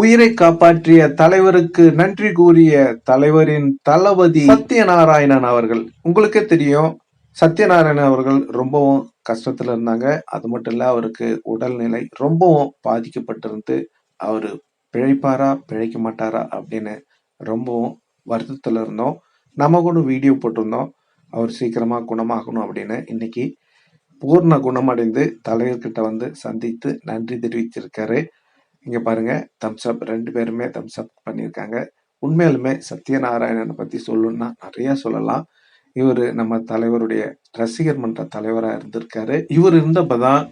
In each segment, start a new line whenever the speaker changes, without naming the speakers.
உயிரை காப்பாற்றிய தலைவருக்கு நன்றி கூறிய தலைவரின் தளபதி சத்யநாராயணன் அவர்கள். உங்களுக்கே தெரியும் சத்யநாராயணன் அவர்கள் ரொம்பவும் கஷ்டத்துல இருந்தாங்க. அது மட்டும் இல்ல அவருக்கு உடல்நிலை ரொம்பவும் பாதிக்கப்பட்டிருந்து அவரு பிழைப்பாரா பிழைக்க மாட்டாரா அப்படின்னு ரொம்பவும் வருத்தத்துல இருந்தோம். நம்ம கூட வீடியோ போட்டிருந்தோம். அவர் சீக்கிரமா குணமாகணும் அப்படின்னு இன்னைக்கு பூர்ண குணமடைந்து தலைவர்கிட்ட வந்து சந்தித்து நன்றி தெரிவிச்சிருக்காரு. இங்கே பாருங்க தம்ஸ் அப் ரெண்டு பேருமே தம்ஸ் அப் பண்ணியிருக்காங்க. உண்மையிலுமே சத்யநாராயணனை பற்றி சொல்லணும்னா நிறைய சொல்லலாம். இவர் நம்ம தலைவருடைய ரசிகர் மன்ற தலைவராக இருந்திருக்காரு. இவர் இருந்தப்பதான்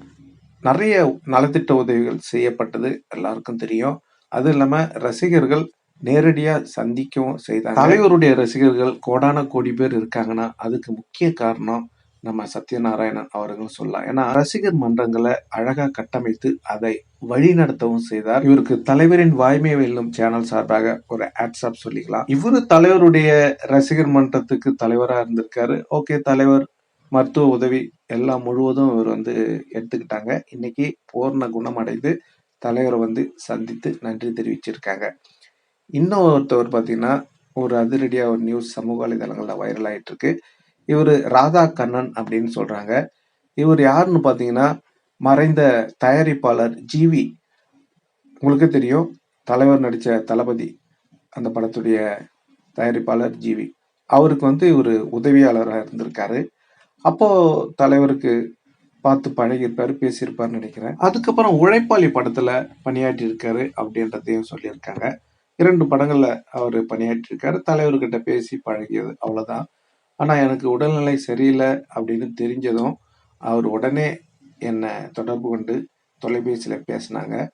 நிறைய நலத்திட்ட உதவிகள் செய்யப்பட்டது எல்லாருக்கும் தெரியும். அது இல்லாமல் ரசிகர்கள் நேரடியாக சந்திக்கவும் செய்தாங்க. தலைவருடைய ரசிகர்கள் கோடான கோடி பேர் இருக்காங்கன்னா அதுக்கு முக்கிய காரணம் நம்ம சத்யநாராயணன் அவர்கள் சொல்லலாம். ஏன்னா ரசிகர் மன்றங்களை அழகா கட்டமைத்து அதை வழி நடத்தவும் செய்தார். இவருக்கு தலைவரின் வாய்மை வெல்லும் சேனல் சார்பாக ஒரு ஆட்ஸ்அப் சொல்லிக்கலாம். இவரு தலைவருடைய ரசிகர் மன்றத்துக்கு தலைவராக இருந்திருக்காரு. ஓகே தலைவர் மருத்துவ உதவி எல்லாம் முழுவதும் இவர் வந்து எடுத்துக்கிட்டாங்க. இன்னைக்கு பூர்ண குணமடைந்து தலைவரை வந்து சந்தித்து நன்றி தெரிவிச்சிருக்காங்க. இன்னும் ஒருத்தவர் பார்த்தீங்கன்னா ஒரு அதிரடியாக ஒரு நியூஸ் சமூக வலைதளங்களில் வைரல் ஆயிட்டு இருக்கு இவர் ராதா கண்ணன் அப்படின்னு சொல்கிறாங்க இவர் யாருன்னு பார்த்தீங்கன்னா மறைந்த தயாரிப்பாளர் ஜிவி. உங்களுக்கு தெரியும் தலைவர் நடித்த தளபதி அந்த படத்துடைய தயாரிப்பாளர் ஜிவி. அவருக்கு வந்து இவர் உதவியாளராக இருந்திருக்காரு. அப்போ தலைவருக்கு பார்த்து பழகியிருப்பார் பேசியிருப்பாருன்னு நினைக்கிறேன். அதுக்கப்புறம் உழைப்பாளி படத்தில் பணியாற்றியிருக்காரு அப்படின்றதையும் சொல்லியிருக்காங்க. இரண்டு படங்களில் அவர் பணியாற்றியிருக்காரு. தலைவர்கிட்ட பேசி பழகியது அவ்வளோதான் ஆனா எனக்கு உடல்நிலை சரியில்லை அப்படின்னு தெரிஞ்சதும் அவர் உடனே என்னை தொடர்பு கொண்டு தொலைபேசியில பேசினாங்க.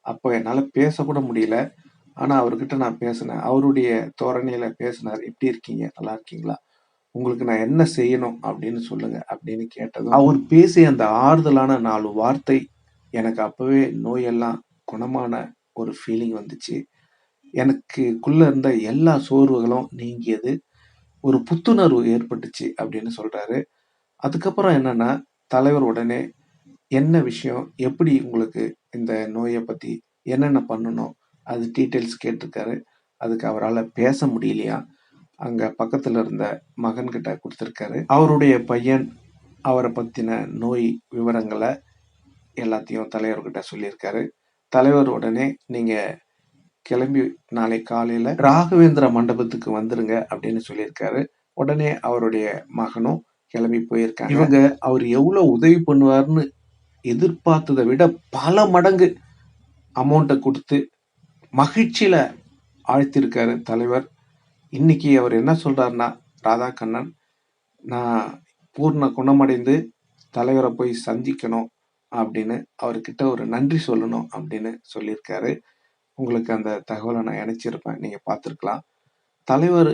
அப்போ என்னால பேசக்கூட முடியல. ஆனா அவர்கிட்ட நான் பேசினேன். அவருடைய தோரணையில பேசினார் எப்படி இருக்கீங்க? நல்லா இருக்கீங்களா? உங்களுக்கு நான் என்ன செய்யணும் அப்படின்னு சொல்லுங்க அப்படின்னு கேட்டதும் அவர் பேசிய அந்த ஆறுதலான நாலு வார்த்தை எனக்கு அப்பவே நோயெல்லாம் குணமான ஒரு ஃபீலிங் வந்துச்சு. எனக்குள்ள இருந்த எல்லா சோர்வுகளும் நீங்கியது. ஒரு புத்துணர்வு ஏற்பட்டுச்சு அப்படின்னு சொல்கிறாரு அதுக்கப்புறம் என்னென்னா தலைவர் உடனே என்ன விஷயம் எப்படி உங்களுக்கு இந்த நோயை பற்றி என்னென்ன பண்ணணும் அது டீட்டெயில்ஸ் கேட்டிருக்காரு. அதுக்கு அவரால் பேச முடியலையா? அங்கே பக்கத்தில் இருந்த மகன்கிட்ட கொடுத்துருக்காரு. அவருடைய பையன் அவரை பற்றின நோய் விவரங்களை எல்லாத்தையும் தலைவர்கிட்ட சொல்லியிருக்காரு. தலைவர் உடனே நீங்கள் கிளம்பி நாளை காலையில ராகவேந்திர மண்டபத்துக்கு வந்துருங்க அப்படின்னு சொல்லியிருக்காரு. உடனே அவருடைய மகனும் கிளம்பி போயிருக்காங்க. இவங்க அவர் எவ்வளவு உதவி பண்ணுவார்னு எதிர்பார்த்ததை விட பல மடங்கு அமௌண்ட்டை கொடுத்து மகிழ்ச்சியில ஆழ்த்திருக்காரு தலைவர். இன்னைக்கு அவர் என்ன சொல்றாருன்னா ராதாகண்ணன் நான் பூர்ண குணமடைந்து தலைவரை போய் சந்திக்கணும் அப்படின்னு அவர்கிட்ட ஒரு நன்றி சொல்லணும் அப்படின்னு சொல்லியிருக்காரு. உங்களுக்கு அந்த தகவலை நான் இணைச்சிருப்பேன். நீங்கள் பார்த்துருக்கலாம். தலைவர்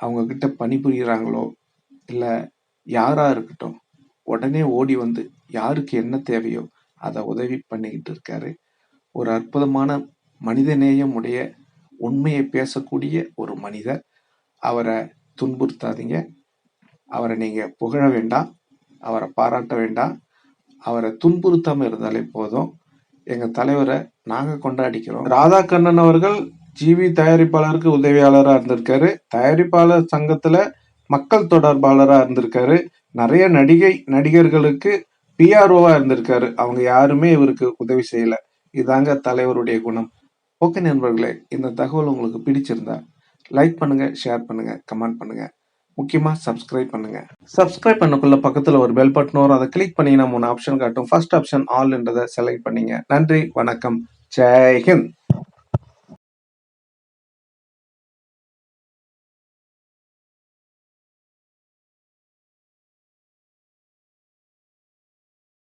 அவங்கக்கிட்ட பணிபுரிகிறாங்களோ இல்லை யாராக இருக்கட்டும் உடனே ஓடி வந்து யாருக்கு என்ன தேவையோ அதை உதவி பண்ணிக்கிட்டு இருக்காரு. ஒரு அற்புதமான மனிதநேயம் உடைய உண்மையை பேசக்கூடிய ஒரு மனிதர். அவரை துன்புறுத்தாதீங்க. அவரை நீங்கள் புகழ வேண்டாம். அவரை பாராட்ட வேண்டாம். அவரை துன்புறுத்தாமல் இருந்தாலே போதும். எங்க தலைவரை நாங்க கொண்டாடிக்கிறோம். ராதாகண்ணன் அவர்கள் ஜிவி தயாரிப்பாளருக்கு உதவியாளராக இருந்திருக்காரு. தயாரிப்பாளர் சங்கத்துல மக்கள் தொடர்பாளராக இருந்திருக்காரு. நிறைய நடிகை நடிகர்களுக்கு பிஆர்ஓவா இருந்திருக்காரு. அவங்க யாருமே இவருக்கு உதவி செய்யல. இதாங்க தலைவருடைய குணம். ஓகே நண்பர்களே இந்த தகவல் உங்களுக்கு பிடிச்சிருந்தா லைக் பண்ணுங்க ஷேர் பண்ணுங்க கமெண்ட் பண்ணுங்க. முக்கியமா சப்ஸ்கிரைப் பண்ணுங்க. சப்ஸ்கிரைப் பண்ணக்குள்ள பக்கத்துல ஒரு பெல் பட்டன் வரும். அதை கிளிக் பண்ணீங்கன்னா மூணு ஆப்ஷன் காட்டும். ஃபர்ஸ்ட் ஆப்ஷன் ஆல்ன்றதை செலக்ட் பண்ணிங்க. நன்றி வணக்கம். ஜெய்ஹிந்த்